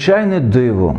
Звичайне диво.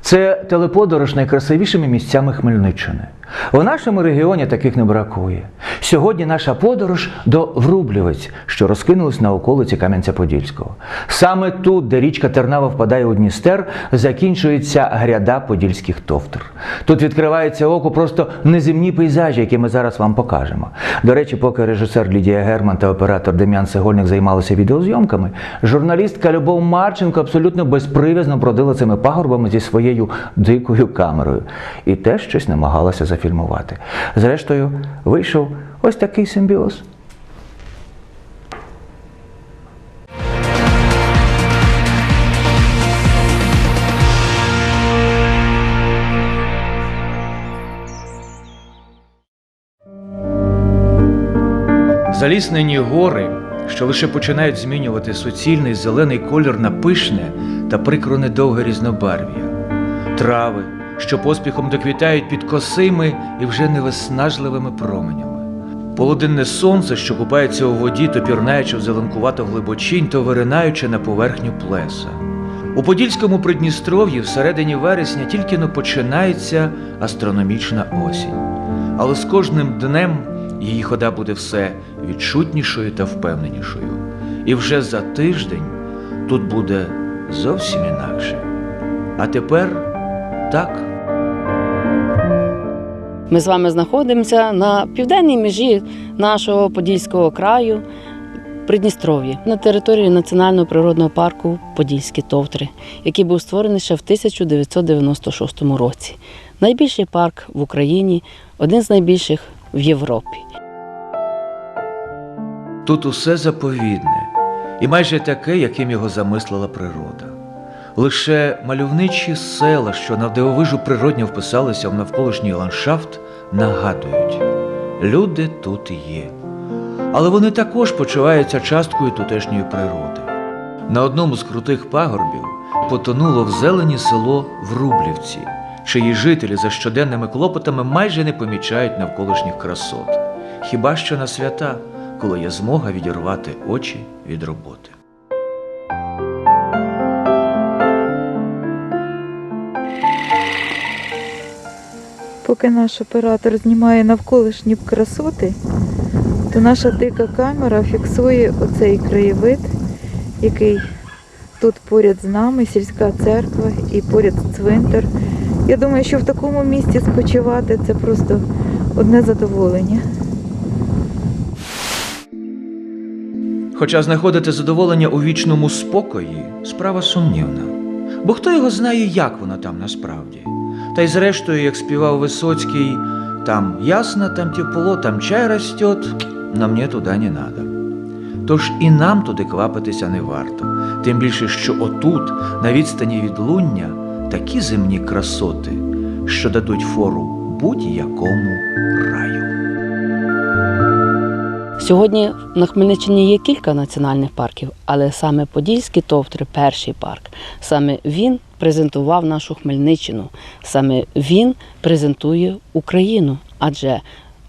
Це телеподорож найкрасивішими місцями Хмельниччини. В нашому регіоні таких не бракує. Сьогодні наша подорож до Врублівець, що розкинулась на околиці Кам'янця-Подільського. Саме тут, де річка Тернава впадає у Дністер, закінчується гряда подільських товтр. Тут відкривається оку просто неземні пейзажі, які ми зараз вам покажемо. До речі, поки режисер Лідія Герман та оператор Дем'ян Сегольник займалися відеозйомками, журналістка Любов Марченко абсолютно безприв'язно бродила цими пагорбами зі своєю дикою камерою і теж щось намагалася зафільмувати. Зрештою, вийшов ось такий симбіоз. Заліснені гори, що лише починають змінювати суцільний зелений колір на пишне та прикро недовге різнобарв'я, трави, що поспіхом доквітають під косими і вже невиснажливими променями, полуденне сонце, що купається у воді, то пірнаючи в зеленкувату глибочинь, то виринаючи на поверхню плеса. У Подільському Придністров'ї всередині вересня тільки но починається астрономічна осінь. Але з кожним днем її хода буде все відчутнішою та впевненішою. І вже за тиждень тут буде зовсім інакше. А тепер так. Ми з вами знаходимося на південній межі нашого Подільського краю Придністров'я на території Національного природного парку Подільські Товтри, який був створений ще в 1996 році. Найбільший парк в Україні, один з найбільших в Європі. Тут усе заповідне і майже таке, яким його замислила природа. Лише мальовничі села, що навдивовижу природньо вписалися в навколишній ландшафт, нагадують люди тут є. Але вони також почуваються часткою тутешньої природи. На одному з крутих пагорбів потонуло в зелені село Врублівці, чиї жителі за щоденними клопотами майже не помічають навколишніх красот. Хіба що на свята, коли є змога відірвати очі від роботи. Поки наш оператор знімає навколишні красоти, то наша дика камера фіксує оцей краєвид, який тут поряд з нами, сільська церква і поряд цвинтар. Я думаю, що в такому місці спочивати це просто одне задоволення. Хоча знаходити задоволення у вічному спокої справа сумнівна. Бо хто його знає, як воно там насправді. Та й зрештою, як співав Висоцький, там ясно, там тепло, там чай растет, но мне туди не надо. Тож і нам туди квапитися не варто, тим більше, що отут, на відстані від луння, такі земні красоти, що дадуть фору будь-якому раю. Сьогодні на Хмельниччині є кілька національних парків, але саме Подільський Товтри перший парк. Саме він презентував нашу Хмельниччину, саме він презентує Україну. Адже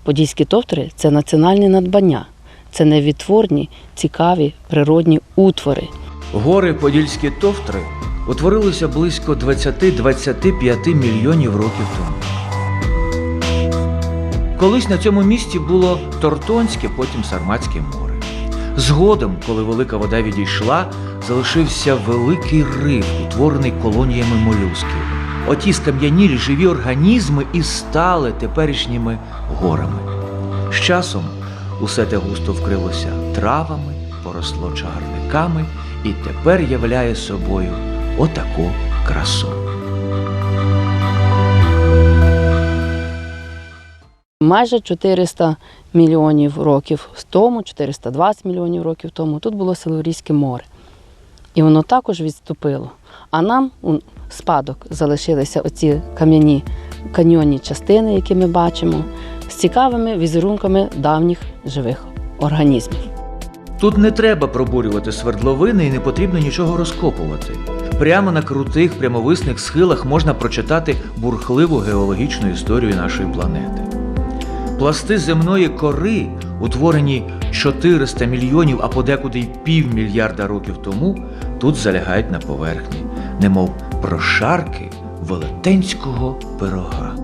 Подільські Товтри це національне надбання, це невідтворні, цікаві природні утвори. Гори Подільські товтри утворилися близько 20-25 мільйонів років тому. Колись на цьому місці було Тортонське, потім Сарматське море. Згодом, коли велика вода відійшла, залишився великий риф, утворений колоніями молюсків. Оті скам'янілі живі організми і стали теперішніми горами. З часом усе те густо вкрилося травами, поросло чагарниками і тепер являє собою отаку красу. Майже 400 мільйонів років тому, 420 мільйонів років тому, тут було Силурійське море. І воно також відступило. А нам у спадок залишилися оці кам'яні каньйонні частини, які ми бачимо, з цікавими візерунками давніх живих організмів. Тут не треба пробурювати свердловини і не потрібно нічого розкопувати. Прямо на крутих прямовисних схилах можна прочитати бурхливу геологічну історію нашої планети. Пласти земної кори, утворені 400 мільйонів, а подекуди й півмільярда років тому, тут залягають на поверхні, немов прошарки велетенського пирога.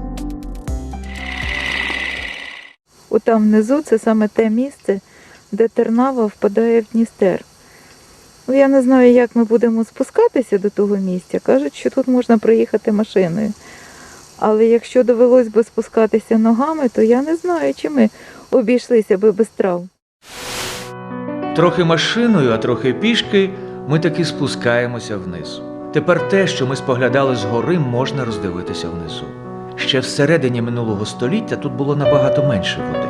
Отам внизу це саме те місце, де Тернава впадає в Дністер. Ну, я не знаю, як ми будемо спускатися до того місця. Кажуть, що тут можна проїхати машиною. Але якщо довелось би спускатися ногами, то я не знаю, чи ми обійшлися би без травм. Трохи машиною, а трохи пішки, ми таки спускаємося вниз. Тепер те, що ми споглядали згори, можна роздивитися внизу. Ще всередині минулого століття тут було набагато менше води.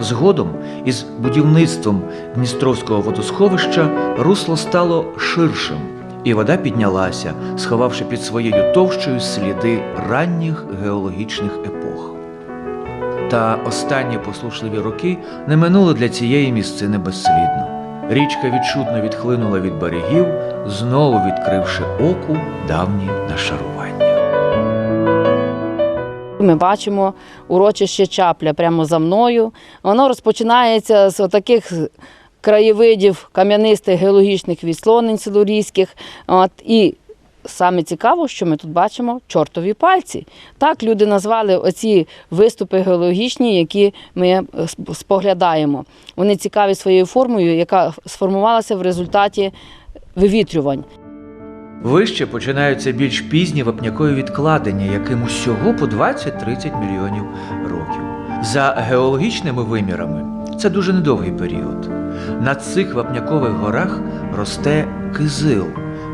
Згодом, із будівництвом Дністровського водосховища, русло стало ширшим, і вода піднялася, сховавши під своєю товщою сліди ранніх геологічних епох. Та останні послушливі роки не минули для цієї місцини безслідно. Річка відчутно відхлинула від берегів, знову відкривши оку давні нашарування. Ми бачимо урочище Чапля прямо за мною. Воно розпочинається з таких краєвидів кам'янистих геологічних відслонень силурійських. От, і саме цікаво, що ми тут бачимо чортові пальці. Так люди назвали оці виступи геологічні, які ми е, споглядаємо. Вони цікаві своєю формою, яка сформувалася в результаті вивітрювань. Вище починаються більш пізні вапнякові відкладення, яким усього по 20-30 мільйонів років. За геологічними вимірами це дуже недовгий період. На цих вапнякових горах росте кизил,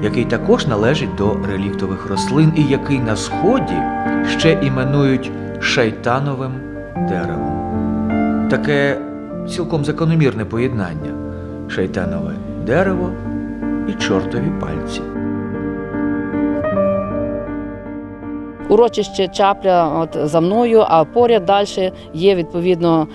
який також належить до реліктових рослин і який на сході ще іменують шайтановим деревом. Таке цілком закономірне поєднання шайтанове дерево і чортові пальці. Урочище Чапля от за мною, а поряд далі є відповідно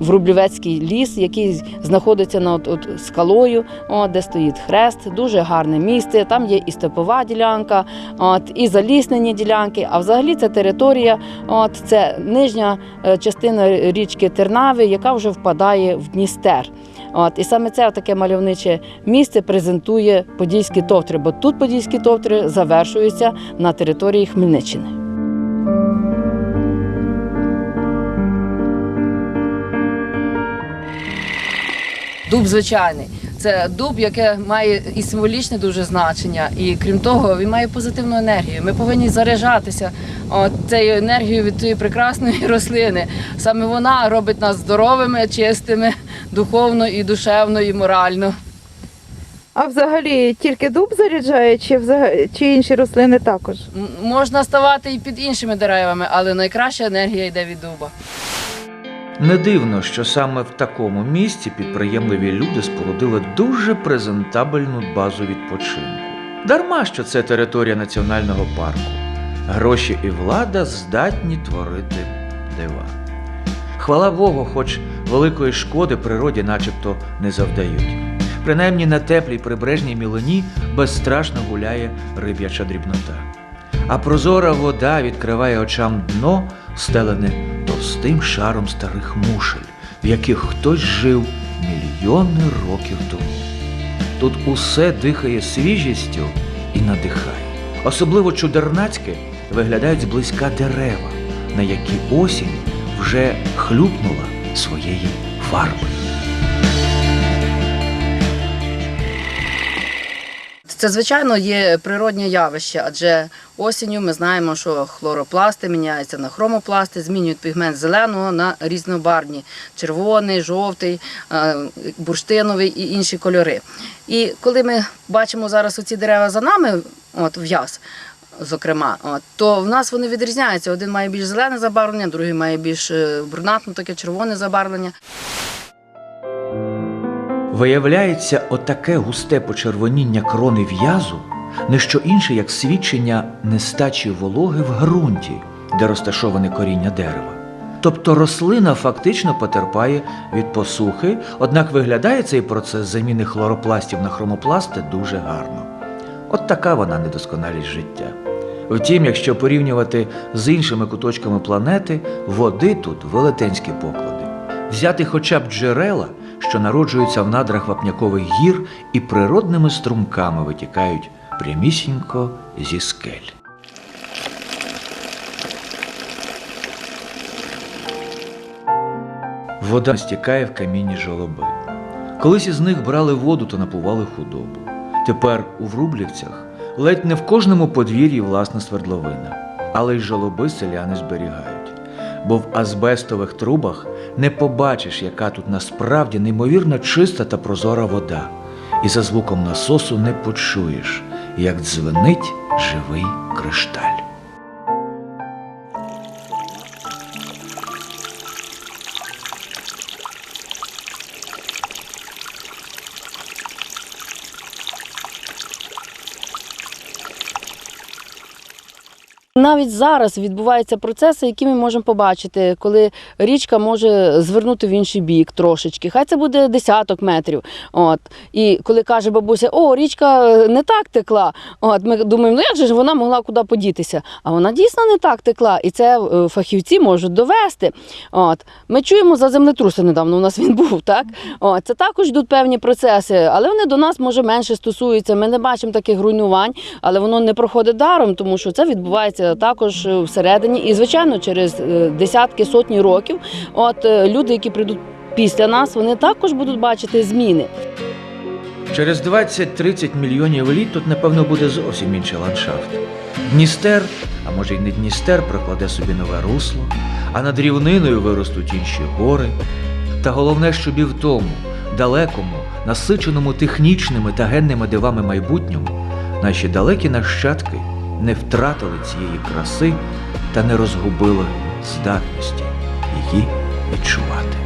Врублівецький ліс, який знаходиться над от, скалою, от, де стоїть хрест. Дуже гарне місце. Там є і степова ділянка, от, і заліснені ділянки. А взагалі це територія, от, це нижня е, частина річки Тернави, яка вже впадає в Дністер. От, і саме це таке мальовниче місце презентує подільські товтри, бо тут подільські товтри завершуються на території Хмельниччини. Дуб звичайний. Це дуб, яке має і символічне дуже значення, і крім того, він має позитивну енергію. Ми повинні заряджатися от, цією енергією від цієї прекрасної рослини. Саме вона робить нас здоровими, чистими, духовно і душевно, і морально. А взагалі тільки дуб заряджає, чи, взагалі, чи інші рослини також? М- Можна ставати і під іншими деревами, але найкраща енергія йде від дуба. Не дивно, що саме в такому місці підприємливі люди спорудили дуже презентабельну базу відпочинку. Дарма що це територія національного парку. Гроші і влада здатні творити дива. Хвала Богу, хоч великої шкоди природі начебто не завдають. Принаймні на теплій прибережній мілині безстрашно гуляє риб'яча дрібнота. А прозора вода відкриває очам дно, стелене товстим шаром старих мушель, в яких хтось жив мільйони років тому. Тут усе дихає свіжістю і надихає. Особливо чудернацьке виглядають зблизька дерева, на які осінь вже хлюпнула своєї фарби. Це, звичайно, є природнє явище, адже осінню ми знаємо, що хлоропласти міняються на хромопласти, змінюють пігмент зеленого на різнобарвні червоний, жовтий, е, бурштиновий і інші кольори. І коли ми бачимо зараз оці дерева за нами, от в'яз, зокрема, от, то в нас вони відрізняються. Один має більш зелене забарвлення, другий має більш е, брунатне, таке червоне забарвлення. Виявляється, отаке густе почервоніння крони в'язу не що інше, як свідчення нестачі вологи в ґрунті, де розташоване коріння дерева. Тобто рослина фактично потерпає від посухи, однак виглядає цей процес заміни хлоропластів на хромопласти дуже гарно. От така вона недосконалість життя. Втім, якщо порівнювати з іншими куточками планети, води тут велетенські поклади. Взяти хоча б джерела, що народжуються в надрах вапнякових гір і природними струмками витікають прямісінько зі скель. Вода стікає в камінні жолоби. Колись із них брали воду та напували худобу. Тепер у Врублівцях ледь не в кожному подвір'ї власна свердловина, але й жолоби селяни зберігають. Бо в азбестових трубах не побачиш, яка тут насправді неймовірно чиста та прозора вода, і за звуком насосу не почуєш, як дзвенить живий кришталь. Навіть зараз відбуваються процеси, які ми можемо побачити, коли річка може звернути в інший бік трошечки. Хай це буде десяток метрів. От. І коли каже бабуся, о, річка е, не так текла. От, ми думаємо, ну як же ж вона могла куди подітися? А вона дійсно не так текла. І це е, фахівці можуть довести. От. Ми чуємо за землетруси недавно, у нас він був, так? От. Це також йдуть певні процеси, але вони до нас може менше стосуються. Ми не бачимо таких руйнувань, але воно не проходить даром, тому що це відбувається також е, всередині. І, звичайно, через е, десятки, сотні років, от е, люди, які прийдуть після нас, вони також будуть бачити зміни. Через 20-30 мільйонів літ тут, напевно, буде зовсім інший ландшафт. Дністер, а може й не Дністер, прокладе собі нове русло, а над рівниною виростуть інші гори. Та головне, щоб і в тому, далекому, насиченому технічними та генними дивами майбутньому, наші далекі нащадки не втратили цієї краси та не розгубили здатності її відчувати.